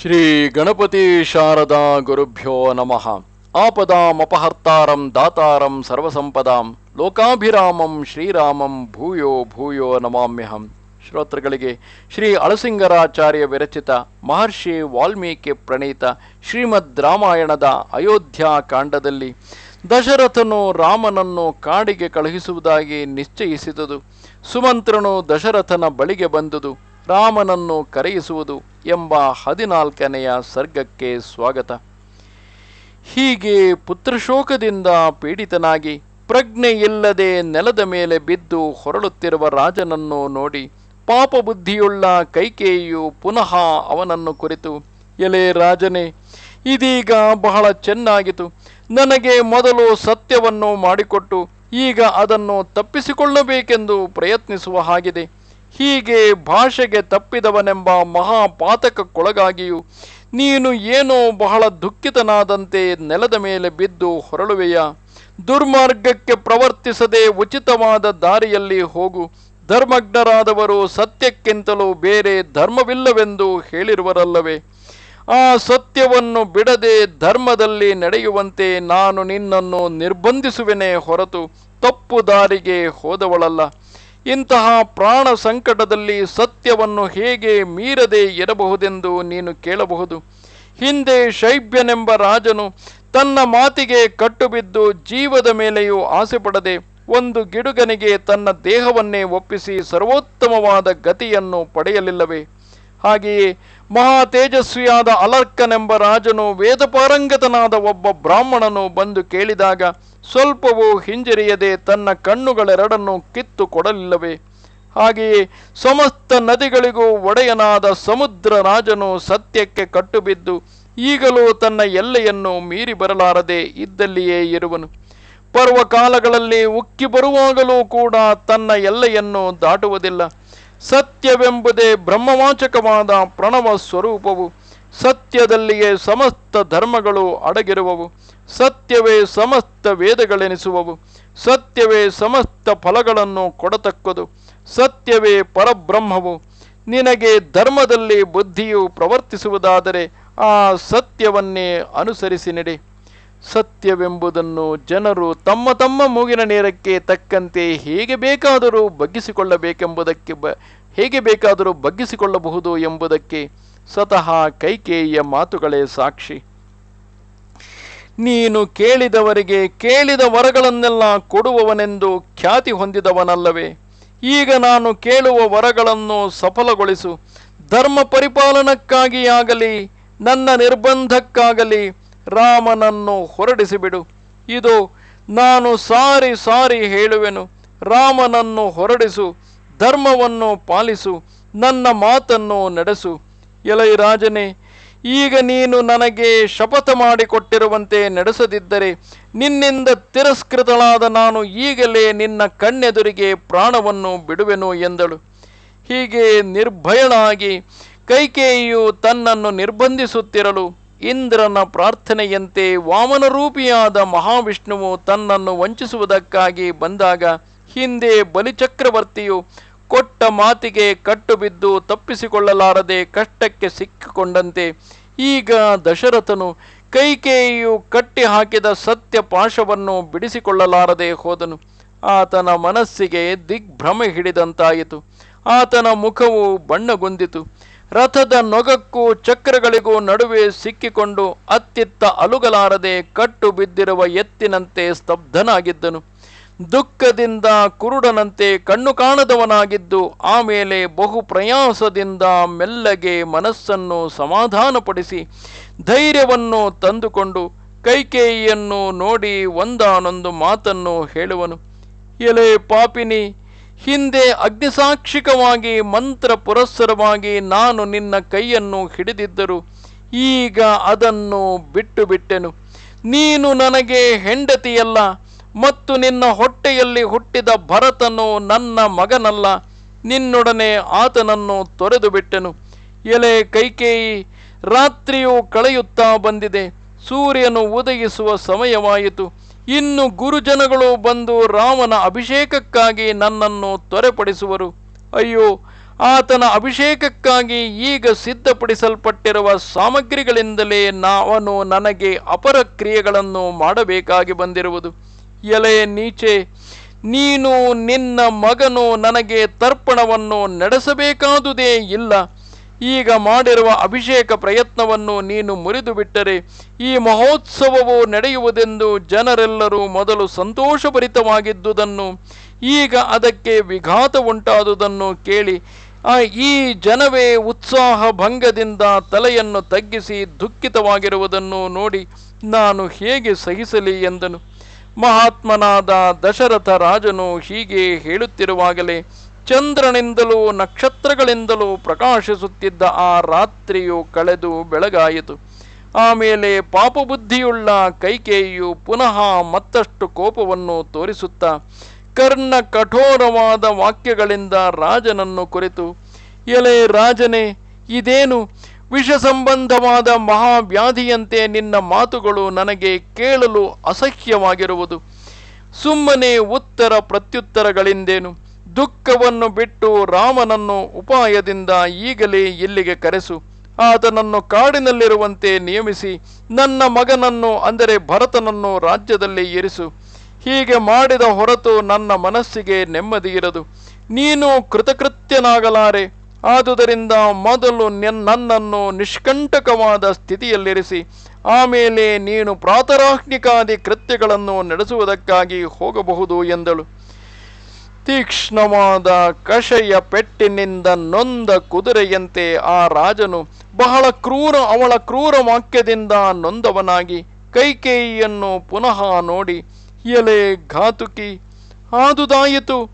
ಶ್ರೀ ಗಣಪತಿ ಶಾರದಾ ಗುರುಭ್ಯೋ ನಮಃ. ಆಪದಾಮಪಹರ್ತಾರಂ ದಾತಾರಂ ಸರ್ವಸಂಪದಾಂ ಲೋಕಾಭಿರಾಮಂ ಶ್ರೀರಾಮಂ ಭೂಯೋ ಭೂಯೋ ನಮಾಮ್ಯಹಂ. ಶ್ರೋತೃಗಳಿಗೆ ಶ್ರೀ ಅಳಸಿಂಗರಾಚಾರ್ಯ ವಿರಚಿತ ಮಹರ್ಷಿ ವಾಲ್ಮೀಕಿ ಪ್ರಣೀತ ಶ್ರೀಮದ್ ರಾಮಾಯಣದ ಅಯೋಧ್ಯ ಕಾಂಡದಲ್ಲಿ ದಶರಥನು ರಾಮನನ್ನು ಕಾಡಿಗೆ ಕಳುಹಿಸುವುದಾಗಿ ನಿಶ್ಚಯಿಸಿದುದು. ಸುಮಂತ್ರನು ದಶರಥನ ಬಳಿಗೆ ಬಂದುದು. ರಾಮನನ್ನು ಕರೆಯಿಸುವುದು ಎಂಬ ಹದಿನಾಲ್ಕನೆಯ ಸರ್ಗಕ್ಕೆ ಸ್ವಾಗತ. ಹೀಗೆ ಪುತ್ರಶೋಕದಿಂದ ಪೀಡಿತನಾಗಿ ಪ್ರಜ್ಞೆ ಇಲ್ಲದೆ ನೆಲದ ಮೇಲೆ ಬಿದ್ದು ಹೊರಳುತ್ತಿರುವ ರಾಜನನ್ನು ನೋಡಿ ಪಾಪ ಬುದ್ಧಿಯುಳ್ಳ ಕೈಕೇಯಿಯು ಪುನಃ ಅವನನ್ನು ಕುರಿತು, ಎಲೆ ರಾಜನೇ, ಇದೀಗ ಬಹಳ ಚೆನ್ನಾಗಿತು ನನಗೆ ಮೊದಲು ಸತ್ಯವನ್ನು ಮಾಡಿಕೊಟ್ಟು ಈಗ ಅದನ್ನು ತಪ್ಪಿಸಿಕೊಳ್ಳಬೇಕೆಂದು ಪ್ರಯತ್ನಿಸುವ ಹಾಗಿದೆ. ಹೀಗೆ ಭಾಷೆಗೆ ತಪ್ಪಿದವನೆಂಬ ಮಹಾಪಾತಕಕ್ಕೊಳಗಾಗಿಯೂ ನೀನು ಏನೋ ಬಹಳ ದುಃಖಿತನಾದಂತೆ ನೆಲದ ಮೇಲೆ ಬಿದ್ದು ಹೊರಳುವೆಯ. ದುರ್ಮಾರ್ಗಕ್ಕೆ ಪ್ರವರ್ತಿಸದೆ ಉಚಿತವಾದ ದಾರಿಯಲ್ಲಿ ಹೋಗು. ಧರ್ಮಜ್ಞರಾದವರು ಸತ್ಯಕ್ಕಿಂತಲೂ ಬೇರೆ ಧರ್ಮವಿಲ್ಲವೆಂದು ಹೇಳಿರುವರಲ್ಲವೇ. ಆ ಸತ್ಯವನ್ನು ಬಿಡದೆ ಧರ್ಮದಲ್ಲಿ ನಡೆಯುವಂತೆ ನಾನು ನಿನ್ನನ್ನು ನಿರ್ಬಂಧಿಸುವೆನೇ ಹೊರತು ತಪ್ಪು ದಾರಿಗೆ ಹೋದವಳಲ್ಲ. ಇಂತಹ ಪ್ರಾಣ ಸಂಕಟದಲ್ಲಿ ಸತ್ಯವನ್ನು ಹೇಗೆ ಮೀರದೆ ಇರಬಹುದೆಂದು ನೀನು ಕೇಳಬಹುದು. ಹಿಂದೆ ಶೈಬ್ಯನೆಂಬ ರಾಜನು ತನ್ನ ಮಾತಿಗೆ ಕಟ್ಟುಬಿದ್ದು ಜೀವದ ಮೇಲೆಯೂ ಆಸೆ ಪಡದೆ ಒಂದು ಗಿಡುಗನಿಗೆ ತನ್ನ ದೇಹವನ್ನೇ ಒಪ್ಪಿಸಿ ಸರ್ವೋತ್ತಮವಾದ ಗತಿಯನ್ನು ಪಡೆಯಲಿಲ್ಲವೇ? ಹಾಗೆಯೇ ಮಹಾ ತೇಜಸ್ವಿಯಾದ ಅಲರ್ಕನೆಂಬ ರಾಜನು ವೇದಪಾರಂಗತನಾದ ಒಬ್ಬ ಬ್ರಾಹ್ಮಣನು ಬಂದು ಕೇಳಿದಾಗ ಸ್ವಲ್ಪವೂ ಹಿಂಜರಿಯದೆ ತನ್ನ ಕಣ್ಣುಗಳೆರಡನ್ನು ಕಿತ್ತು ಕೊಡಲಿಲ್ಲವೇ? ಹಾಗೆಯೇ ಸಮಸ್ತ ನದಿಗಳಿಗೂ ಒಡೆಯನಾದ ಸಮುದ್ರ ರಾಜನು ಸತ್ಯಕ್ಕೆ ಕಟ್ಟುಬಿದ್ದು ಈಗಲೂ ತನ್ನ ಎಲ್ಲೆಯನ್ನು ಮೀರಿ ಬರಲಾರದೆ ಇದ್ದಲ್ಲಿಯೇ ಇರುವನು. ಪರ್ವಕಾಲಗಳಲ್ಲಿ ಉಕ್ಕಿ ಬರುವಾಗಲೂ ಕೂಡ ತನ್ನ ಎಲ್ಲೆಯನ್ನು ದಾಟುವುದಿಲ್ಲ. ಸತ್ಯವೆಂಬುದೇ ಬ್ರಹ್ಮವಾಚಕವಾದ ಪ್ರಣವ ಸ್ವರೂಪವು. ಸತ್ಯದಲ್ಲಿಯೇ ಸಮಸ್ತ ಧರ್ಮಗಳು ಅಡಗಿರುವವು. ಸತ್ಯವೇ ಸಮಸ್ತ ವೇದಗಳೆನಿಸುವವು. ಸತ್ಯವೇ ಸಮಸ್ತ ಫಲಗಳನ್ನು ಕೊಡತಕ್ಕದು. ಸತ್ಯವೇ ಪರಬ್ರಹ್ಮವು. ನಿನಗೆ ಧರ್ಮದಲ್ಲಿ ಬುದ್ಧಿಯು ಪ್ರವರ್ತಿಸುವುದಾದರೆ ಆ ಸತ್ಯವನ್ನೇ ಅನುಸರಿಸಿ ನಡೆ. ಸತ್ಯವೆಂಬುದನ್ನು ಜನರು ತಮ್ಮ ತಮ್ಮ ಮೂಗಿನ ನೇರಕ್ಕೆ ತಕ್ಕಂತೆ ಹೇಗೆ ಬೇಕಾದರೂ ಬಗ್ಗಿಸಿಕೊಳ್ಳಬೇಕೆಂಬುದಕ್ಕೆ ಬ ಹೇಗೆ ಬೇಕಾದರೂ ಬಗ್ಗಿಸಿಕೊಳ್ಳಬಹುದು ಎಂಬುದಕ್ಕೆ ಸ್ವತಃ ಕೈಕೇಯಿಯ ಮಾತುಗಳೇ ಸಾಕ್ಷಿ. ನೀನು ಕೇಳಿದವರಿಗೆ ಕೇಳಿದ ವರಗಳನ್ನೆಲ್ಲ ಕೊಡುವವನೆಂದು ಖ್ಯಾತಿ ಹೊಂದಿದವನಲ್ಲವೇ. ಈಗ ನಾನು ಕೇಳುವ ವರಗಳನ್ನು ಸಫಲಗೊಳಿಸು. ಧರ್ಮ ಪರಿಪಾಲನಕ್ಕಾಗಿಯಾಗಲಿ ನನ್ನ ನಿರ್ಬಂಧಕ್ಕಾಗಲಿ ರಾಮನನ್ನು ಹೊರಡಿಸಿಬಿಡು. ಇದು ನಾನು ಸಾರಿ ಸಾರಿ ಹೇಳುವೆನು. ರಾಮನನ್ನು ಹೊರಡಿಸು, ಧರ್ಮವನ್ನು ಪಾಲಿಸು, ನನ್ನ ಮಾತನ್ನು ನಡೆಸು. ಎಲೈ ರಾಜನೇ, ಈಗ ನೀನು ನನಗೆ ಶಪಥ ಮಾಡಿಕೊಟ್ಟಿರುವಂತೆ ನಡೆಸದಿದ್ದರೆ ನಿನ್ನಿಂದ ತಿರಸ್ಕೃತಳಾದ ನಾನು ಈಗಲೇ ನಿನ್ನ ಕಣ್ಣೆದುರಿಗೆ ಪ್ರಾಣವನ್ನು ಬಿಡುವೆನು ಎಂದಳು. ಹೀಗೆ ನಿರ್ಭಯಳಾಗಿ ಕೈಕೇಯಿಯು ತನ್ನನ್ನು ನಿರ್ಬಂಧಿಸುತ್ತಿರಲು ಇಂದ್ರನ ಪ್ರಾರ್ಥನೆಯಂತೆ ವಾಮನರೂಪಿಯಾದ ಮಹಾವಿಷ್ಣುವು ತನ್ನನ್ನು ವಂಚಿಸುವುದಕ್ಕಾಗಿ ಬಂದಾಗ ಹಿಂದೆ ಬಲಿಚಕ್ರವರ್ತಿಯು ಕೊಟ್ಟ ಮಾತಿಗೆ ಕಟ್ಟು ಬಿದ್ದು ತಪ್ಪಿಸಿಕೊಳ್ಳಲಾರದೆ ಕಷ್ಟಕ್ಕೆ ಸಿಕ್ಕಿಕೊಂಡಂತೆ ಈಗ ದಶರಥನು ಕೈಕೇಯಿಯು ಕಟ್ಟಿ ಹಾಕಿದ ಸತ್ಯ ಪಾಶವನ್ನು ಬಿಡಿಸಿಕೊಳ್ಳಲಾರದೆ ಹೋದನು. ಆತನ ಮನಸ್ಸಿಗೆ ದಿಗ್ಭ್ರಮೆ ಹಿಡಿದಂತಾಯಿತು. ಆತನ ಮುಖವು ಬಣ್ಣಗೊಂದಿತು ರಥದ ನೊಗಕ್ಕೂ ಚಕ್ರಗಳಿಗೂ ನಡುವೆ ಸಿಕ್ಕಿಕೊಂಡು ಅತ್ತಿತ್ತ ಅಲುಗಲಾರದೆ ಕಟ್ಟು ಬಿದ್ದಿರುವ ಎತ್ತಿನಂತೆ ಸ್ತಬ್ಧನಾಗಿದ್ದನು. ದುಃಖದಿಂದ ಕುರುಡನಂತೆ ಕಣ್ಣು ಕಾಣದವನಾಗಿದ್ದು ಆಮೇಲೆ ಬಹು ಪ್ರಯಾಸದಿಂದ ಮೆಲ್ಲಗೆ ಮನಸ್ಸನ್ನು ಸಮಾಧಾನಪಡಿಸಿ ಧೈರ್ಯವನ್ನು ತಂದುಕೊಂಡು ಕೈಕೇಯಿಯನ್ನು ನೋಡಿ ಒಂದಾನೊಂದು ಮಾತನ್ನು ಹೇಳುವನು. ಎಲೆ ಪಾಪಿನಿ, ಹಿಂದೆ ಅಗ್ನಿಸಾಕ್ಷಿಕವಾಗಿ ಮಂತ್ರ ಪುರಸ್ಸರವಾಗಿ ನಾನು ನಿನ್ನ ಕೈಯನ್ನು ಹಿಡಿದಿದ್ದರು ಈಗ ಅದನ್ನು ಬಿಟ್ಟು ಬಿಟ್ಟೆನು. ನೀನು ನನಗೆ ಹೆಂಡತಿಯಲ್ಲ ಮತ್ತು ನಿನ್ನ ಹೊಟ್ಟೆಯಲ್ಲಿ ಹುಟ್ಟಿದ ಭರತನು ನನ್ನ ಮಗನಲ್ಲ, ನಿನ್ನೊಡನೆ ಆತನನ್ನು ತೊರೆದು ಬಿಟ್ಟೆನು. ಎಲೆ ಕೈಕೇಯಿ, ರಾತ್ರಿಯು ಕಳೆಯುತ್ತಾ ಬಂದಿದೆ, ಸೂರ್ಯನು ಉದಯಿಸುವ ಸಮಯವಾಯಿತು. ಇನ್ನು ಗುರುಜನಗಳು ಬಂದು ರಾಮನ ಅಭಿಷೇಕಕ್ಕಾಗಿ ನನ್ನನ್ನು ತ್ವರೆಪಡಿಸುವರು ಅಯ್ಯೋ, ಆತನ ಅಭಿಷೇಕಕ್ಕಾಗಿ ಈಗ ಸಿದ್ಧಪಡಿಸಲ್ಪಟ್ಟಿರುವ ಸಾಮಗ್ರಿಗಳಿಂದಲೇ ನಾವನು ನನಗೆ ಅಪರ ಕ್ರಿಯೆಗಳನ್ನು ಮಾಡಬೇಕಾಗಿ ಬಂದಿರುವುದು. ಎಲೆ ನೀಚೆ, ನೀನು ನಿನ್ನ ಮಗನು ನನಗೆ ತರ್ಪಣವನ್ನು ನಡೆಸಬೇಕಾದುದೇ ಇಲ್ಲ. ಈಗ ಮಾಡಿರುವ ಅಭಿಷೇಕ ಪ್ರಯತ್ನವನ್ನು ನೀನು ಮುರಿದು ಬಿಟ್ಟರೆ ಈ ಮಹೋತ್ಸವವು ನಡೆಯುವುದೆಂದು ಜನರೆಲ್ಲರೂ ಮೊದಲು ಸಂತೋಷಭರಿತವಾಗಿದ್ದುದನ್ನು, ಈಗ ಅದಕ್ಕೆ ವಿಘಾತ ಉಂಟಾದುದನ್ನು ಕೇಳಿ ಈ ಜನವೇ ಉತ್ಸಾಹ ಭಂಗದಿಂದ ತಲೆಯನ್ನು ತಗ್ಗಿಸಿ ದುಃಖಿತವಾಗಿರುವುದನ್ನು ನೋಡಿ ನಾನು ಹೇಗೆ ಸಹಿಸಲಿ ಎಂದನು. ಮಹಾತ್ಮನಾದ ದಶರಥ ರಾಜನು ಹೀಗೆ ಹೇಳುತ್ತಿರುವಾಗಲೇ ಚಂದ್ರನಿಂದಲೂ ನಕ್ಷತ್ರಗಳಿಂದಲೂ ಪ್ರಕಾಶಿಸುತ್ತಿದ್ದ ಆ ರಾತ್ರಿಯು ಕಳೆದು ಬೆಳಗಾಯಿತು. ಆಮೇಲೆ ಪಾಪಬುದ್ಧಿಯುಳ್ಳ ಕೈಕೇಯಿಯು ಪುನಃ ಮತ್ತಷ್ಟು ಕೋಪವನ್ನು ತೋರಿಸುತ್ತಾ ಕರ್ಣ ಕಠೋರವಾದ ವಾಕ್ಯಗಳಿಂದ ರಾಜನನ್ನು ಕುರಿತು, ಎಲೆ ರಾಜನೇ, ಇದೇನು ವಿಷ ಸಂಬಂಧವಾದ ಮಹಾವ್ಯಾಧಿಯಂತೆ ನಿನ್ನ ಮಾತುಗಳು ನನಗೆ ಕೇಳಲು ಅಸಹ್ಯವಾಗಿರುವುದು. ಸುಮ್ಮನೆ ಉತ್ತರ ಪ್ರತ್ಯುತ್ತರಗಳಿಂದೇನು? ದುಃಖವನ್ನು ಬಿಟ್ಟು ರಾಮನನ್ನು ಉಪಾಯದಿಂದ ಈಗಲೇ ಇಲ್ಲಿಗೆ ಕರೆಸು. ಆತನನ್ನು ಕಾಡಿನಲ್ಲಿರುವಂತೆ ನಿಯಮಿಸಿ, ನನ್ನ ಮಗನನ್ನು, ಅಂದರೆ ಭರತನನ್ನು ರಾಜ್ಯದಲ್ಲಿ ಇರಿಸು. ಹೀಗೆ ಮಾಡಿದ ಹೊರತು ನನ್ನ ಮನಸ್ಸಿಗೆ ನೆಮ್ಮದಿಯಿರದು ನೀನು ಕೃತಕೃತ್ಯನಾಗಲಾರೆ. ಆದುದರಿಂದ ಮೊದಲು ನೆನ್- ನನ್ನನ್ನು ನಿಷ್ಕಂಟಕವಾದ ಸ್ಥಿತಿಯಲ್ಲಿರಿಸಿ, ಆಮೇಲೆ ನೀನು ಪ್ರಾತರಾಹ್ನಿಕಾದಿ ಕೃತ್ಯಗಳನ್ನು ನಡೆಸುವುದಕ್ಕಾಗಿ ಹೋಗಬಹುದು ಎಂದಳು. ತೀಕ್ಷ್ಣವಾದ ಕಷೆಯ ಪೆಟ್ಟಿನಿಂದ ನೊಂದ ಕುದುರೆಯಂತೆ ಆ ರಾಜನು ಬಹಳ ಕ್ರೂರ, ಅವಳ ಕ್ರೂರ ವಾಕ್ಯದಿಂದ ನೊಂದವನಾಗಿ ಕೈಕೇಯಿಯನ್ನು ಪುನಃ ನೋಡಿ ಎಲೆ ಘಾತುಕಿ, ಆದುದಾಯಿತು,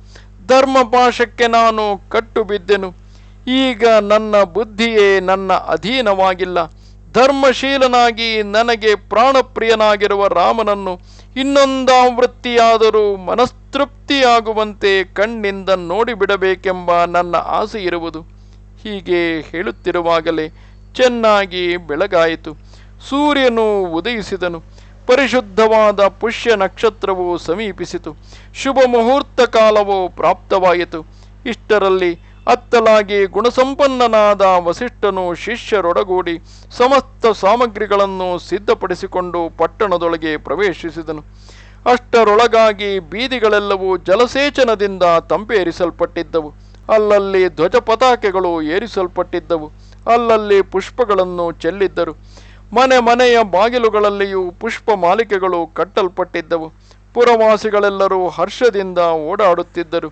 ಧರ್ಮಪಾಶಕ್ಕೆ ನಾನು ಕಟ್ಟು ಬಿದ್ದೆನು ಈಗ ನನ್ನ ಬುದ್ಧಿಯೇ ನನ್ನ ಅಧೀನವಾಗಿಲ್ಲ. ಧರ್ಮಶೀಲನಾಗಿ ನನಗೆ ಪ್ರಾಣಪ್ರಿಯನಾಗಿರುವ ರಾಮನನ್ನು ಇನ್ನೊಂದಾವೃತ್ತಿಯಾದರೂ ಮನಸ್ತೃಪ್ತಿಯಾಗುವಂತೆ ಕಣ್ಣಿಂದ ನೋಡಿಬಿಡಬೇಕೆಂಬ ನನ್ನ ಆಸೆ ಇರುವುದು. ಹೀಗೆ ಹೇಳುತ್ತಿರುವಾಗಲೇ ಚೆನ್ನಾಗಿ ಬೆಳಗಾಯಿತು. ಸೂರ್ಯನು ಉದಯಿಸಿದನು. ಪರಿಶುದ್ಧವಾದ ಪುಷ್ಯ ನಕ್ಷತ್ರವು ಸಮೀಪಿಸಿತು. ಶುಭ ಮುಹೂರ್ತ ಕಾಲವು ಪ್ರಾಪ್ತವಾಯಿತು. ಇಷ್ಟರಲ್ಲಿ ಅತ್ತಲಾಗಿ ಗುಣಸಂಪನ್ನನಾದ ವಸಿಷ್ಠನು ಶಿಷ್ಯರೊಡಗೂಡಿ ಸಮಸ್ತ ಸಾಮಗ್ರಿಗಳನ್ನು ಸಿದ್ಧಪಡಿಸಿಕೊಂಡು ಪಟ್ಟಣದೊಳಗೆ ಪ್ರವೇಶಿಸಿದನು. ಅಷ್ಟರೊಳಗಾಗಿ ಬೀದಿಗಳೆಲ್ಲವೂ ಜಲಸೇಚನದಿಂದ ತಂಪೇರಿಸಲ್ಪಟ್ಟಿದ್ದವು. ಅಲ್ಲಲ್ಲಿ ಧ್ವಜ ಪತಾಕೆಗಳು ಏರಿಸಲ್ಪಟ್ಟಿದ್ದವು. ಅಲ್ಲಲ್ಲಿ ಪುಷ್ಪಗಳನ್ನು ಚೆಲ್ಲಿದ್ದರು. ಮನೆ ಮನೆಯ ಬಾಗಿಲುಗಳಲ್ಲಿಯೂ ಪುಷ್ಪ ಮಾಲಿಕೆಗಳು ಕಟ್ಟಲ್ಪಟ್ಟಿದ್ದವು. ಪುರವಾಸಿಗಳೆಲ್ಲರೂ ಹರ್ಷದಿಂದ ಓಡಾಡುತ್ತಿದ್ದರು.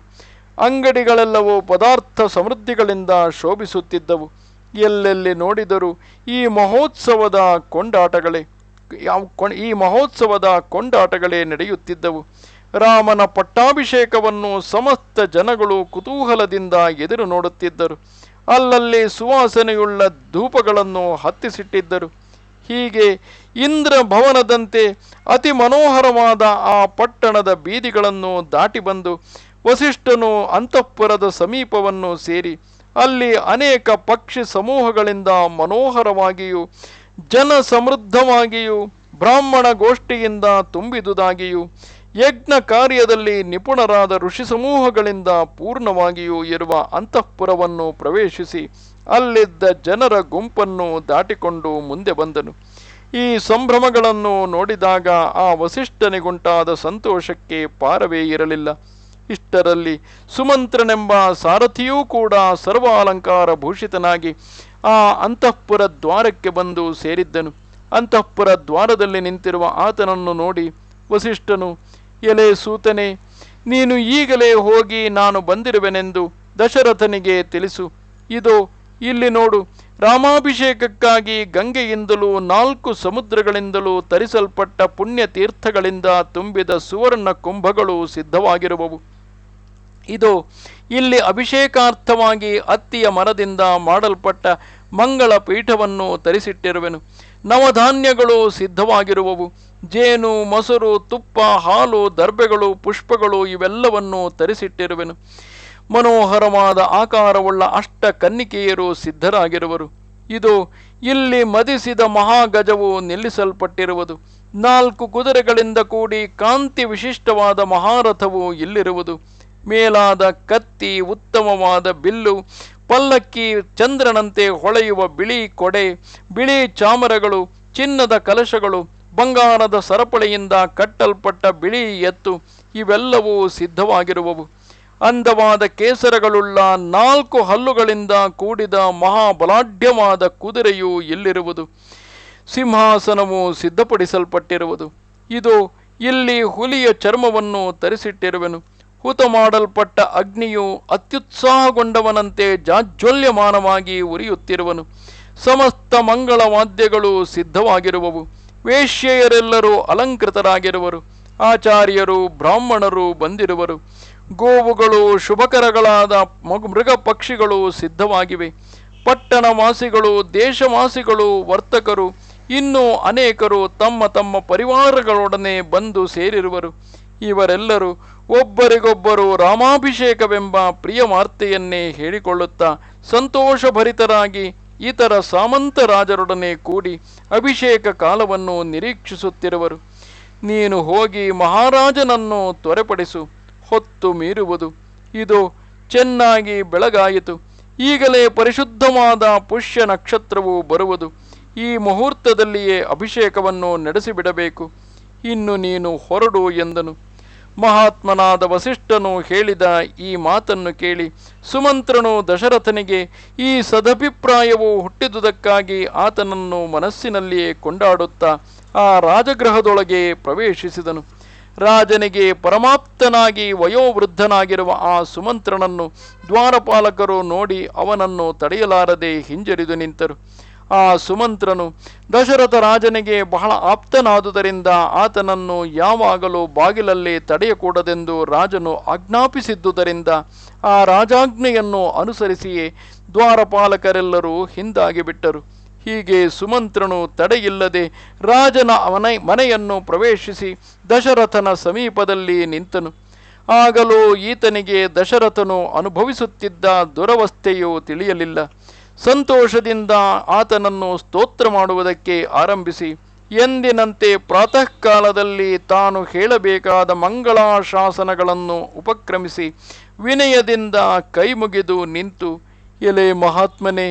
ಅಂಗಡಿಗಳೆಲ್ಲವೂ ಪದಾರ್ಥ ಸಮೃದ್ಧಿಗಳಿಂದ ಶೋಭಿಸುತ್ತಿದ್ದವು. ಎಲ್ಲೆಲ್ಲಿ ನೋಡಿದರೂ ಈ ಮಹೋತ್ಸವದ ಕೊಂಡಾಟಗಳೇ, ಯಾವ ಈ ಮಹೋತ್ಸವದ ಕೊಂಡಾಟಗಳೇ ನಡೆಯುತ್ತಿದ್ದವು. ರಾಮನ ಪಟ್ಟಾಭಿಷೇಕವನ್ನು ಸಮಸ್ತ ಜನಗಳು ಕುತೂಹಲದಿಂದ ಎದುರು ನೋಡುತ್ತಿದ್ದರು. ಅಲ್ಲಲ್ಲಿ ಸುವಾಸನೆಯುಳ್ಳ ಧೂಪಗಳನ್ನು ಹತ್ತಿಸಿಟ್ಟಿದ್ದರು. ಹೀಗೆ ಇಂದ್ರ ಭವನದಂತೆ ಅತಿ ಮನೋಹರವಾದ ಆ ಪಟ್ಟಣದ ಬೀದಿಗಳನ್ನು ದಾಟಿ ಬಂದು ವಸಿಷ್ಠನು ಅಂತಃಪುರದ ಸಮೀಪವನ್ನು ಸೇರಿ ಅಲ್ಲಿ ಅನೇಕ ಪಕ್ಷಿ ಸಮೂಹಗಳಿಂದ ಮನೋಹರವಾಗಿಯೂ ಜನ ಸಮೃದ್ಧವಾಗಿಯೂ ಬ್ರಾಹ್ಮಣ ಗೋಷ್ಠಿಯಿಂದ ತುಂಬಿದುದಾಗಿಯೂ, ಯಜ್ಞ ಕಾರ್ಯದಲ್ಲಿ ನಿಪುಣರಾದ ಋಷಿ ಸಮೂಹಗಳಿಂದ ಪೂರ್ಣವಾಗಿಯೂ ಇರುವ ಅಂತಃಪುರವನ್ನು ಪ್ರವೇಶಿಸಿ ಅಲ್ಲಿದ್ದ ಜನರ ಗುಂಪನ್ನು ದಾಟಿಕೊಂಡು ಮುಂದೆ ಬಂದನು. ಈ ಸಂಭ್ರಮಗಳನ್ನು ನೋಡಿದಾಗ ಆ ವಸಿಷ್ಠನಿಗುಂಟಾದ ಸಂತೋಷಕ್ಕೆ ಪಾರವೇ ಇರಲಿಲ್ಲ. ಇಷ್ಟರಲ್ಲಿ ಸುಮಂತ್ರನೆಂಬ ಸಾರಥಿಯೂ ಕೂಡ ಸರ್ವಾಲಂಕಾರ ಭೂಷಿತನಾಗಿ ಆ ಅಂತಃಪುರ ದ್ವಾರಕ್ಕೆ ಬಂದು ಸೇರಿದ್ದನು. ಅಂತಃಪುರ ದ್ವಾರದಲ್ಲಿ ನಿಂತಿರುವ ಆತನನ್ನು ನೋಡಿ ವಸಿಷ್ಠನು, ಎಲೆ ಸೂತನೆ, ನೀನು ಈಗಲೇ ಹೋಗಿ ನಾನು ಬಂದಿರುವೆನೆಂದು ದಶರಥನಿಗೆ ತಿಳಿಸು. ಇದೋ, ಇಲ್ಲಿ ನೋಡು, ರಾಮಾಭಿಷೇಕಕ್ಕಾಗಿ ಗಂಗೆಯಿಂದಲೂ ನಾಲ್ಕು ಸಮುದ್ರಗಳಿಂದಲೂ ತರಿಸಲ್ಪಟ್ಟ ಪುಣ್ಯ ತೀರ್ಥಗಳಿಂದ ತುಂಬಿದ ಸುವರ್ಣ ಕುಂಭಗಳು ಸಿದ್ಧವಾಗಿರುವವು. ಇದು ಇಲ್ಲಿ ಅಭಿಷೇಕಾರ್ಥವಾಗಿ ಅತ್ತಿಯ ಮರದಿಂದ ಮಾಡಲ್ಪಟ್ಟ ಮಂಗಳ ಪೀಠವನ್ನು ತರಿಸಿಟ್ಟಿರುವೆನು. ನವಧಾನ್ಯಗಳು ಸಿದ್ಧವಾಗಿರುವವು. ಜೇನು, ಮೊಸರು, ತುಪ್ಪ, ಹಾಲು, ದರ್ಬೆಗಳು, ಪುಷ್ಪಗಳು ಇವೆಲ್ಲವನ್ನು ತರಿಸಿಟ್ಟಿರುವೆನು. ಮನೋಹರವಾದ ಆಕಾರವುಳ್ಳ ಅಷ್ಟ ಕನ್ನಿಕೆಯರು ಸಿದ್ಧರಾಗಿರುವರು. ಇದು ಇಲ್ಲಿ ಮದಿಸಿದ ಮಹಾಗಜವು ನಿಲ್ಲಿಸಲ್ಪಟ್ಟಿರುವುದು. ನಾಲ್ಕು ಕುದುರೆಗಳಿಂದ ಕೂಡಿ ಕಾಂತಿ ವಿಶಿಷ್ಟವಾದ ಮಹಾರಥವು ಇಲ್ಲಿರುವುದು. ಮೇಲಾದ ಕತ್ತಿ ಉತ್ತಮವಾದ ಬಿಲ್ಲು, ಪಲ್ಲಕ್ಕಿ ಚಂದ್ರನಂತೆ ಹೊಳೆಯುವ ಬಿಳಿ ಕೊಡೆ, ಬಿಳಿ ಚಾಮರಗಳು, ಚಿನ್ನದ ಕಲಶಗಳು, ಬಂಗಾರದ ಸರಪಳಿಯಿಂದ ಕಟ್ಟಲ್ಪಟ್ಟ ಬಿಳಿ ಎತ್ತು, ಇವೆಲ್ಲವೂ ಸಿದ್ಧವಾಗಿರುವವು. ಅಂದವಾದ ಕೇಸರಗಳುಳ್ಳ ನಾಲ್ಕು ಹಲ್ಲುಗಳಿಂದ ಕೂಡಿದ ಮಹಾಬಲಾಢ್ಯವಾದ ಕುದುರೆಯು ಇಲ್ಲಿರುವುದು. ಸಿಂಹಾಸನವು ಸಿದ್ಧಪಡಿಸಲ್ಪಟ್ಟಿರುವುದು. ಇದು ಇಲ್ಲಿ ಹುಲಿಯ ಚರ್ಮವನ್ನು ತರಿಸಿಟ್ಟಿರುವೆನು. ಹುತ ಮಾಡಲ್ಪಟ್ಟ ಅಗ್ನಿಯು ಅತ್ಯುತ್ಸಾಹಗೊಂಡವನಂತೆ ಜಾಜ್ವಲ್ಯಮಾನವಾಗಿ ಉರಿಯುತ್ತಿರುವನು. ಸಮಸ್ತ ಮಂಗಳ ವಾದ್ಯಗಳು ಸಿದ್ಧವಾಗಿರುವವು. ವೇಶ್ಯೆಯರೆಲ್ಲರೂ ಅಲಂಕೃತರಾಗಿರುವರು. ಆಚಾರ್ಯರು, ಬ್ರಾಹ್ಮಣರು ಬಂದಿರುವರು. ಗೋವುಗಳು, ಶುಭಕರಗಳಾದ ಮಗು- ಪಕ್ಷಿಗಳು ಸಿದ್ಧವಾಗಿವೆ. ಪಟ್ಟಣವಾಸಿಗಳು, ದೇಶವಾಸಿಗಳು, ವರ್ತಕರು, ಇನ್ನೂ ಅನೇಕರು ತಮ್ಮ ತಮ್ಮ ಪರಿವಾರಗಳೊಡನೆ ಬಂದು ಸೇರಿರುವರು. ಇವರೆಲ್ಲರೂ ಒಬ್ಬರಿಗೊಬ್ಬರು ರಾಮಾಭಿಷೇಕವೆಂಬ ಪ್ರಿಯ ವಾರ್ತೆಯನ್ನೇ ಹೇಳಿಕೊಳ್ಳುತ್ತಾ ಸಂತೋಷಭರಿತರಾಗಿ ಇತರ ಸಾಮಂತ ರಾಜರೊಡನೆ ಕೂಡಿ ಅಭಿಷೇಕ ಕಾಲವನ್ನು ನಿರೀಕ್ಷಿಸುತ್ತಿರುವರು. ನೀನು ಹೋಗಿ ಮಹಾರಾಜನನ್ನು ತ್ವರೆಪಡಿಸು, ಹೊತ್ತು ಮೀರುವುದು. ಇದು ಚೆನ್ನಾಗಿ ಬೆಳಗಾಯಿತು. ಈಗಲೇ ಪರಿಶುದ್ಧವಾದ ಪುಷ್ಯ ನಕ್ಷತ್ರವು ಬರುವುದು. ಈ ಮುಹೂರ್ತದಲ್ಲಿಯೇ ಅಭಿಷೇಕವನ್ನು ನಡೆಸಿಬಿಡಬೇಕು. ಇನ್ನು ನೀನು ಹೊರಡು ಎಂದನು. ಮಹಾತ್ಮನಾದ ವಸಿಷ್ಠನು ಹೇಳಿದ ಈ ಮಾತನ್ನು ಕೇಳಿ ಸುಮಂತ್ರನು ದಶರಥನಿಗೆ ಈ ಸದಭಿಪ್ರಾಯವು ಹುಟ್ಟಿದುದಕ್ಕಾಗಿ ಆತನನ್ನು ಮನಸ್ಸಿನಲ್ಲಿಯೇ ಕೊಂಡಾಡುತ್ತಾ ಆ ರಾಜಗೃಹದೊಳಗೆ ಪ್ರವೇಶಿಸಿದನು. ರಾಜನಿಗೆ ಪರಮಾಪ್ತನಾಗಿ ವಯೋವೃದ್ಧನಾಗಿರುವ ಆ ಸುಮಂತ್ರನನ್ನು ದ್ವಾರಪಾಲಕರು ನೋಡಿ ಅವನನ್ನು ತಡೆಯಲಾರದೆ ಹಿಂಜರಿದು ನಿಂತರು. ಆ ಸುಮಂತ್ರನು, ದಶರಥ ರಾಜನಿಗೆ ಬಹಳ ಆಪ್ತನಾದುದರಿಂದ ಆತನನ್ನು ಯಾವಾಗಲೂ ಬಾಗಿಲಲ್ಲಿ ತಡೆಯಕೂಡದೆಂದು ರಾಜನು ಆಜ್ಞಾಪಿಸಿದ್ದುದರಿಂದ ಆ ರಾಜಾಜ್ಞೆಯನ್ನು ಅನುಸರಿಸಿಯೇ ದ್ವಾರಪಾಲಕರೆಲ್ಲರೂ ಹಿಂದಾಗಿ ಬಿಟ್ಟರು. ಹೀಗೆ ಸುಮಂತ್ರನು ತಡೆಯಿಲ್ಲದೆ ರಾಜನ ಮನೆ ಮನೆಯನ್ನು ಪ್ರವೇಶಿಸಿ ದಶರಥನ ಸಮೀಪದಲ್ಲಿ ನಿಂತನು. ಆಗಲೂ ಈತನಿಗೆ ದಶರಥನು ಅನುಭವಿಸುತ್ತಿದ್ದ ದುರವಸ್ಥೆಯು ತಿಳಿಯಲಿಲ್ಲ. ಸಂತೋಷದಿಂದ ಆತನನ್ನು ಸ್ತೋತ್ರ ಮಾಡುವುದಕ್ಕೆ ಆರಂಭಿಸಿ, ಎಂದಿನಂತೆ ಪ್ರಾತಃ ಕಾಲದಲ್ಲಿ ತಾನು ಹೇಳಬೇಕಾದ ಮಂಗಳಾಶಾಸನಗಳನ್ನು ಉಪಕ್ರಮಿಸಿ ವಿನಯದಿಂದ ಕೈಮುಗಿದು ನಿಂತು, ಎಲೆ ಮಹಾತ್ಮನೇ,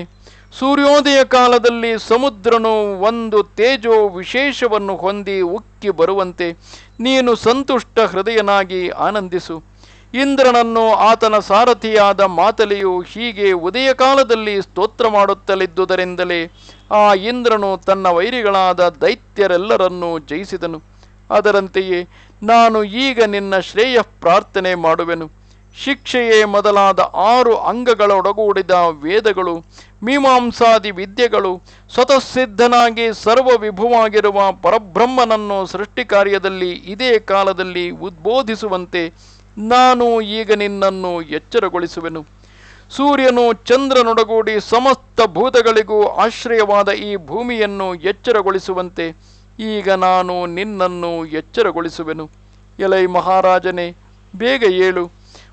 ಸೂರ್ಯೋದಯ ಕಾಲದಲ್ಲಿ ಸಮುದ್ರನು ಒಂದು ತೇಜೋ ವಿಶೇಷವನ್ನು ಹೊಂದಿ ಉಕ್ಕಿ ಬರುವಂತೆ ನೀನು ಸಂತುಷ್ಟ ಹೃದಯನಾಗಿ ಆನಂದಿಸು. ಇಂದ್ರನನ್ನು ಆತನ ಸಾರಥಿಯಾದ ಮಾತಲಿಯು ಹೀಗೆ ಉದಯ ಕಾಲದಲ್ಲಿ ಸ್ತೋತ್ರ ಮಾಡುತ್ತಲಿದ್ದುದರಿಂದಲೇ ಆ ಇಂದ್ರನು ತನ್ನ ವೈರಿಗಳಾದ ದೈತ್ಯರೆಲ್ಲರನ್ನೂ ಜಯಿಸಿದನು. ಅದರಂತೆಯೇ ನಾನು ಈಗ ನಿನ್ನ ಶ್ರೇಯ ಪ್ರಾರ್ಥನೆ ಮಾಡುವೆನು. ಶಿಕ್ಷೆಯೇ ಮೊದಲಾದ ಆರು ಅಂಗಗಳೊಡಗೂಡಿದ ವೇದಗಳು, ಮೀಮಾಂಸಾದಿ ವಿದ್ಯೆಗಳು, ಸ್ವತಃಸಿದ್ಧನಾಗಿ ಸರ್ವವಿಭುವಾಗಿರುವ ಪರಬ್ರಹ್ಮನನ್ನು ಸೃಷ್ಟಿ ಕಾರ್ಯದಲ್ಲಿ ಇದೇ ಕಾಲದಲ್ಲಿ ಉದ್ಬೋಧಿಸುವಂತೆ ನಾನು ಈಗ ನಿನ್ನನ್ನು ಎಚ್ಚರಗೊಳಿಸುವೆನು. ಸೂರ್ಯನು ಚಂದ್ರನೊಡಗೂಡಿ ಸಮಸ್ತ ಭೂತಗಳಿಗೂ ಆಶ್ರಯವಾದ ಈ ಭೂಮಿಯನ್ನು ಎಚ್ಚರಗೊಳಿಸುವಂತೆ ಈಗ ನಾನು ನಿನ್ನನ್ನು ಎಚ್ಚರಗೊಳಿಸುವೆನು. ಎಲೈ ಮಹಾರಾಜನೇ, ಬೇಗ ಏಳು.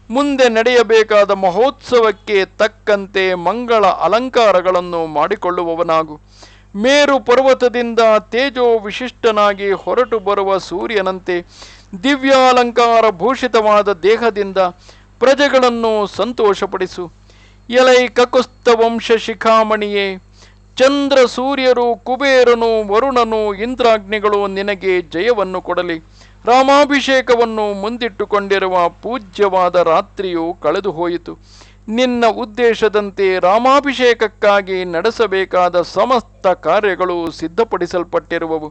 ಮುಂದೆ ನಡೆಯಬೇಕಾದ ಮಹೋತ್ಸವಕ್ಕೆ ತಕ್ಕಂತೆ ಮಂಗಳ ಅಲಂಕಾರಗಳನ್ನು ಮಾಡಿಕೊಳ್ಳುವವನಾಗು. ಮೇರು ಪರ್ವತದಿಂದ ತೇಜೋ ವಿಶಿಷ್ಟನಾಗಿ ಹೊರಟು ಬರುವ ಸೂರ್ಯನಂತೆ ದಿವ್ಯಾಲಂಕಾರ ಭೂಷಿತವಾದ ದೇಹದಿಂದ ಪ್ರಜೆಗಳನ್ನು ಸಂತೋಷಪಡಿಸು. ಎಲೈ ಕಕುಸ್ತ ವಂಶ ಶಿಖಾಮಣಿಯೇ, ಚಂದ್ರ ಸೂರ್ಯರು, ಕುಬೇರನು, ವರುಣನು, ಇಂದ್ರಾಗ್ನಿಗಳು ನಿನಗೆ ಜಯವನ್ನು ಕೊಡಲಿ. ರಾಮಾಭಿಷೇಕವನ್ನು ಮುಂದಿಟ್ಟುಕೊಂಡಿರುವ ಪೂಜ್ಯವಾದ ರಾತ್ರಿಯು ಕಳೆದು ಹೋಯಿತು ನಿನ್ನ ಉದ್ದೇಶದಂತೆ ರಾಮಾಭಿಷೇಕಕ್ಕಾಗಿ ನಡೆಸಬೇಕಾದ ಸಮಸ್ತ ಕಾರ್ಯಗಳು ಸಿದ್ಧಪಡಿಸಲ್ಪಟ್ಟಿರುವವು.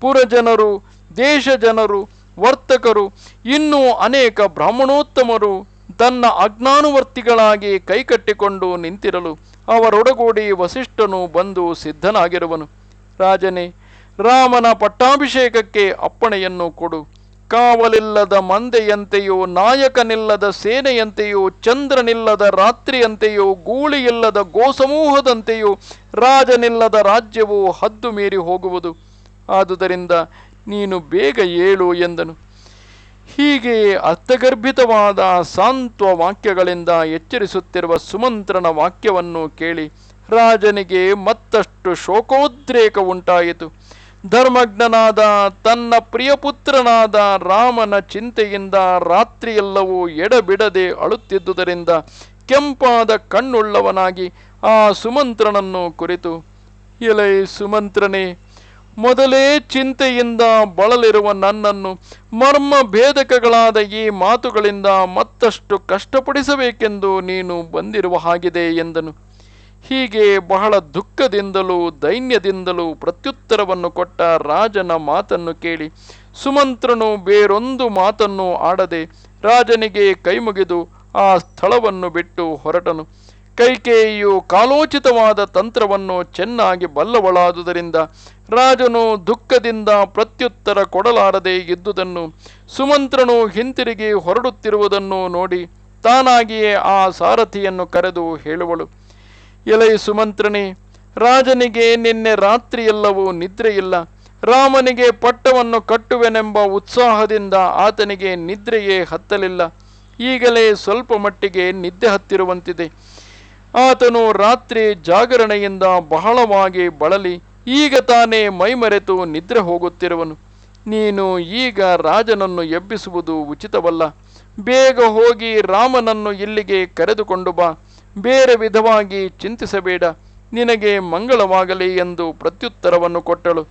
ಪುರಜನರು ದೇಶ ಜನರು ವರ್ತಕರು, ಇನ್ನೂ ಅನೇಕ ಬ್ರಾಹ್ಮಣೋತ್ತಮರು ತನ್ನ ಅಜ್ಞಾನುವರ್ತಿಗಳಾಗಿ ಕೈಕಟ್ಟಿಕೊಂಡು ನಿಂತಿರಲು ಅವರೊಡಗೂಡಿ ವಸಿಷ್ಠನು ಬಂದು ಸಿದ್ಧನಾಗಿರುವನು. ರಾಜನೇ, ರಾಮನ ಪಟ್ಟಾಭಿಷೇಕಕ್ಕೆ ಅಪ್ಪಣೆಯನ್ನು ಕೊಡು. ಕಾವಲಿಲ್ಲದ ಮಂದೆಯಂತೆಯೋ, ನಾಯಕನಿಲ್ಲದ ಸೇನೆಯಂತೆಯೋ, ಚಂದ್ರನಿಲ್ಲದ ರಾತ್ರಿಯಂತೆಯೋ, ಗೂಳಿಯಿಲ್ಲದ ಗೋಸಮೂಹದಂತೆಯೋ, ರಾಜನಿಲ್ಲದ ರಾಜ್ಯವು ಹದ್ದು ಮೀರಿ ಹೋಗುವುದು. ಆದುದರಿಂದ ನೀನು ಬೇಗ ಏಳು ಎಂದನು. ಹೀಗೆ ಅರ್ಥಗರ್ಭಿತವಾದ ಸಾಂತ್ವ ವಾಕ್ಯಗಳಿಂದ ಎಚ್ಚರಿಸುತ್ತಿರುವ ಸುಮಂತ್ರನ ವಾಕ್ಯವನ್ನು ಕೇಳಿ ರಾಜನಿಗೆ ಮತ್ತಷ್ಟು ಶೋಕೋದ್ರೇಕ ಉಂಟಾಯಿತು. ಧರ್ಮಜ್ಞನಾದ ತನ್ನ ಪ್ರಿಯಪುತ್ರನಾದ ರಾಮನ ಚಿಂತೆಯಿಂದ ರಾತ್ರಿಯೆಲ್ಲವೂ ಎಡಬಿಡದೆ ಅಳುತ್ತಿದ್ದುದರಿಂದ ಕೆಂಪಾದ ಕಣ್ಣುಳ್ಳವನಾಗಿ ಆ ಸುಮಂತ್ರನನ್ನು ಕುರಿತು, ಎಲೈ ಸುಮಂತ್ರನೇ ಮೊದಲೇ ಚಿಂತೆಯಿಂದ ಬಳಲಿರುವ ನನ್ನನ್ನು ಮರ್ಮ ಭೇದಕಗಳಾದ ಈ ಮಾತುಗಳಿಂದ ಮತ್ತಷ್ಟು ಕಷ್ಟಪಡಿಸಬೇಕೆಂದು ನೀನು ಬಂದಿರುವ ಹಾಗಿದೆ ಎಂದನು. ಹೀಗೆ ಬಹಳ ದುಃಖದಿಂದಲೂ ದೈನ್ಯದಿಂದಲೂ ಪ್ರತ್ಯುತ್ತರವನ್ನು ಕೊಟ್ಟ ರಾಜನ ಮಾತನ್ನು ಕೇಳಿ ಸುಮಂತ್ರನು ಬೇರೊಂದು ಮಾತನ್ನು ಆಡದೆ ರಾಜನಿಗೆ ಕೈಮುಗಿದು ಆ ಸ್ಥಳವನ್ನು ಬಿಟ್ಟು ಹೊರಟನು. ಕೈಕೇಯಿಯು ಕಾಲೋಚಿತವಾದ ತಂತ್ರವನ್ನು ಚೆನ್ನಾಗಿ ಬಲ್ಲವಳಾದುದರಿಂದ ರಾಜನು ದುಃಖದಿಂದ ಪ್ರತ್ಯುತ್ತರ ಕೊಡಲಾರದೆ ಇದ್ದುದನ್ನು ಸುಮಂತ್ರನು ಹಿಂತಿರುಗಿ ಹೊರಡುತ್ತಿರುವುದನ್ನು ನೋಡಿ ತಾನಾಗಿಯೇ ಆ ಸಾರಥಿಯನ್ನು ಕರೆದು ಹೇಳುವಳು, ಎಲೈ ಸುಮಂತ್ರನೇ, ರಾಜನಿಗೆ ನಿನ್ನೆ ರಾತ್ರಿಯೆಲ್ಲವೂ ನಿದ್ರೆಯಿಲ್ಲ. ರಾಮನಿಗೆ ಪಟ್ಟವನ್ನು ಕಟ್ಟುವೆನೆಂಬ ಉತ್ಸಾಹದಿಂದ ಆತನಿಗೆ ನಿದ್ರೆಯೇ ಹತ್ತಲಿಲ್ಲ. ಈಗಲೇ ಸ್ವಲ್ಪ ಮಟ್ಟಿಗೆ ನಿದ್ದೆ ಹತ್ತಿರುವಂತಿದೆ. ಆತನು ರಾತ್ರಿ ಜಾಗರಣೆಯಿಂದ ಬಹಳವಾಗಿ ಬಳಲಿ, ಈಗ ತಾನೇ ಮೈಮರೆತು ನಿದ್ರೆ ಹೋಗುತ್ತಿರುವನು. ನೀನು ಈಗ ರಾಜನನ್ನು ಎಬ್ಬಿಸುವುದು ಉಚಿತವಲ್ಲ. ಬೇಗ ಹೋಗಿ ರಾಮನನ್ನು ಇಲ್ಲಿಗೆ ಕರೆದುಕೊಂಡು ಬಾ. ಬೇರೆ ವಿಧವಾಗಿ ಚಿಂತಿಸಬೇಡ. ನಿನಗೆ ಮಂಗಳವಾಗಲಿ ಎಂದು ಪ್ರತ್ಯುತ್ತರವನ್ನು ಕೊಟ್ಟಳು.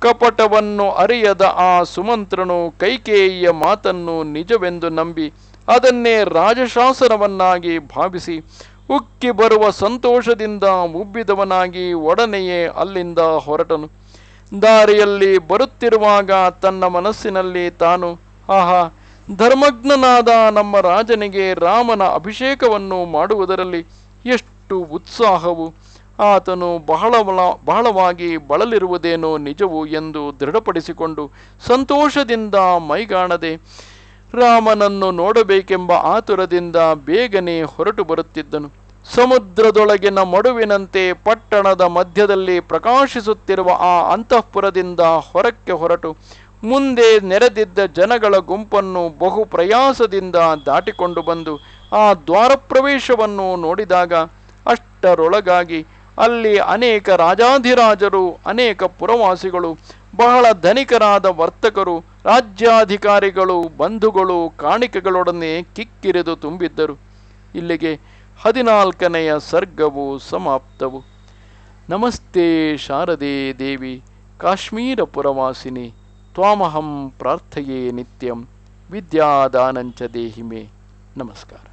ಕಪಟವನ್ನು ಅರಿಯದ ಆ ಸುಮಂತ್ರನು ಕೈಕೇಯಿಯ ಮಾತನ್ನು ನಿಜವೆಂದು ನಂಬಿ, ಅದನ್ನೇ ರಾಜಶಾಸನವನ್ನಾಗಿ ಭಾವಿಸಿ ಉಕ್ಕಿ ಬರುವ ಸಂತೋಷದಿಂದ ಉಬ್ಬಿದವನಾಗಿ ಒಡನೆಯೇ ಅಲ್ಲಿಂದ ಹೊರಟನು. ದಾರಿಯಲ್ಲಿ ಬರುತ್ತಿರುವಾಗ ತನ್ನ ಮನಸ್ಸಿನಲ್ಲಿ ತಾನು, ಆಹಾ, ಧರ್ಮಜ್ಞನಾದ ನಮ್ಮ ರಾಜನಿಗೆ ರಾಮನ ಅಭಿಷೇಕವನ್ನು ಮಾಡುವುದರಲ್ಲಿ ಎಷ್ಟು ಉತ್ಸಾಹವು. ಆತನು ಬಹಳ ಬಹಳವಾಗಿ ಬಳಲಿರುವುದೇನೋ ನಿಜವು ಎಂದು ದೃಢಪಡಿಸಿಕೊಂಡು ಸಂತೋಷದಿಂದ ಮೈಗಾಣದೆ ರಾಮನನ್ನು ನೋಡಬೇಕೆಂಬ ಆತುರದಿಂದ ಬೇಗನೆ ಹೊರಟು ಬರುತ್ತಿದ್ದನು. ಸಮುದ್ರದೊಳಗಿನ ಮಡುವಿನಂತೆ ಪಟ್ಟಣದ ಮಧ್ಯದಲ್ಲಿ ಪ್ರಕಾಶಿಸುತ್ತಿರುವ ಆ ಅಂತಃಪುರದಿಂದ ಹೊರಕ್ಕೆ ಹೊರಟು. ಮುಂದೆ ನೆರೆದಿದ್ದ ಜನಗಳ ಗುಂಪನ್ನು ಬಹು ಪ್ರಯಾಸದಿಂದ ದಾಟಿಕೊಂಡು ಬಂದು ಆ ದ್ವಾರಪ್ರವೇಶವನ್ನು ನೋಡಿದಾಗ ಅಷ್ಟರೊಳಗಾಗಿ ಅಲ್ಲಿ ಅನೇಕ ರಾಜಾಧಿರಾಜರು, ಅನೇಕ ಪುರವಾಸಿಗಳು, ಬಹಳ ಧನಿಕರಾದ ವರ್ತಕರು ರಾಜ್ಯಾಧಿಕಾರಿಗಳು, ಬಂಧುಗಳು, ಕಾಣಿಕೆಗಳೊಡನೆ ಕಿಕ್ಕಿರಿದು ತುಂಬಿದ್ದರು. ಇಲ್ಲಿಗೆ ಹದಿನಾಲ್ಕನೆಯ ಸರ್ಗವು ಸಮಾಪ್ತವು. ನಮಸ್ತೆ ಶಾರದೆ ದೇವಿ ಕಾಶ್ಮೀರ ಪುರವಾಸಿನಿ ತ್ವಾಮಹಂ ಪ್ರಾರ್ಥಯೇ ನಿತ್ಯಂ, ವಿದ್ಯಾದಾನಂಚ ದೇಹಿಮೆ. ನಮಸ್ಕಾರ.